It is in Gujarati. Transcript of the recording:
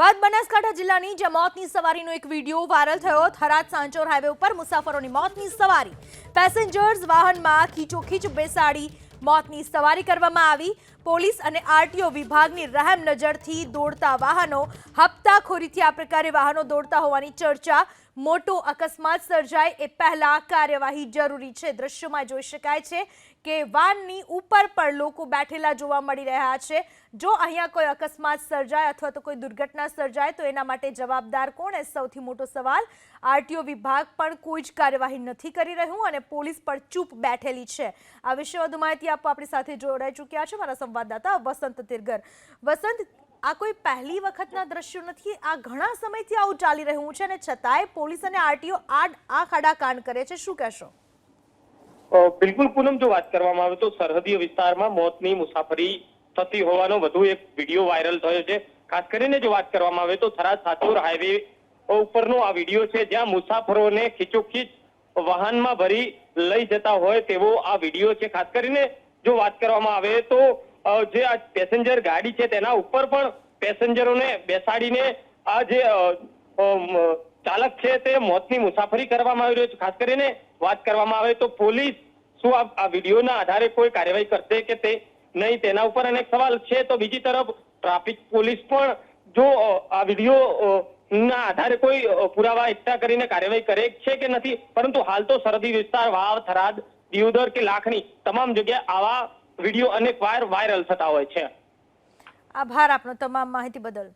વાત બનાસકાંઠા જિલ્લાની, જ્યાં મોતની સવારીનો એક વીડિયો વાયરલ થયો. થરાદ, સાંચોર હાઈવે ઉપર મુસાફરોની મોતની સવારી. પેસેન્જર્સ વાહનમાં ખીચોખીચ બેસાડી મોતની સવારી કરવામાં આવી. પોલીસ અને આરટીઓ વિભાગની રહેમ નજરથી દોડતા વાહનો હપ્તાખોરીથી આ પ્રકારે વાહનો દોડતા હોવાની ચર્ચા મોટો અકસ્માત સર્જાય એ પહેલા કાર્યવાહી જરૂરી છે. દ્રશ્યોમાં જોઈ શકાય છે કે વાનની ઉપર પણ લોકો બેઠેલા જોવા મળી રહ્યા છે. જો અહીંયા કોઈ અકસ્માત સર્જાય અથવા તો કોઈ દુર્ઘટના સર્જાય તો એના માટે જવાબદાર કોણ? એ સૌથી મોટો સવાલ. આરટીઓ વિભાગ પણ કોઈ જ કાર્યવાહી નથી કરી રહ્યું અને પોલીસ પણ ચૂપ બેઠેલી છે. આ વિશે વધુ માહિતી આપવા આપણી સાથે જોડાઈ ચૂક્યા છે. મારા સંવાદદાતા વસંત તિરગર. વસંત, આ કોઈ પહેલી વખતના દ્રશ્યો નથી, આ ઘણા સમયથી આવું ચાલી રહ્યું છે અને છતાંય પોલીસ અને આરટીઓ આડ આ ખાડા કાન કરે છે. શું કહેશો? બિલકુલ પૂનમ, જો વાત કરવામાં આવે તો સરહદીય વિસ્તારમાં મોતની મુસાફરી થતી હોવાનો વધુ એક વીડિયો વાયરલ થયો છે. ખાસ કરીને જો વાત કરવામાં આવે તો થરાદ સાચોર હાઈવે ઉપરનો આ વીડિયો છે, જ્યાં મુસાફરોને ખીચોખીચ વાહનમાં ભરી લઈ જતા હોય તેવો આ વીડિયો છે. ખાસ કરીને જો વાત કરવામાં આવે તો જે આ પેસેન્જર ગાડી છે તેના ઉપર પણ પેસેન્જરોને બેસાડીને આ જે ચાલક છે તે મોતની મુસાફરી કરવામાં આવી રહ્યો છે. ખાસ કરીને વાત કરવામાં આવે તો પોલીસ શું આ વિડીયોના આધારે કોઈ કાર્યવાહી કરશે કે તે નહીં તેના ઉપર? અનેક સવાલ છે તો બીજી તરફ ટ્રાફિક પોલીસ પણ જો આ વીડિયો ના આધારે કોઈ પુરાવા એકઠા કરીને કાર્યવાહી કરે છે કે નથી? પરંતુ હાલ તો સરહદી વિસ્તાર, વાવ, થરાદ, દિયોદર કે લાખણી તમામ જગ્યાએ આવા વીડિયો અનેક વાર વાયરલ થતા હોય છે. આભાર આપનો તમામ માહિતી બદલ.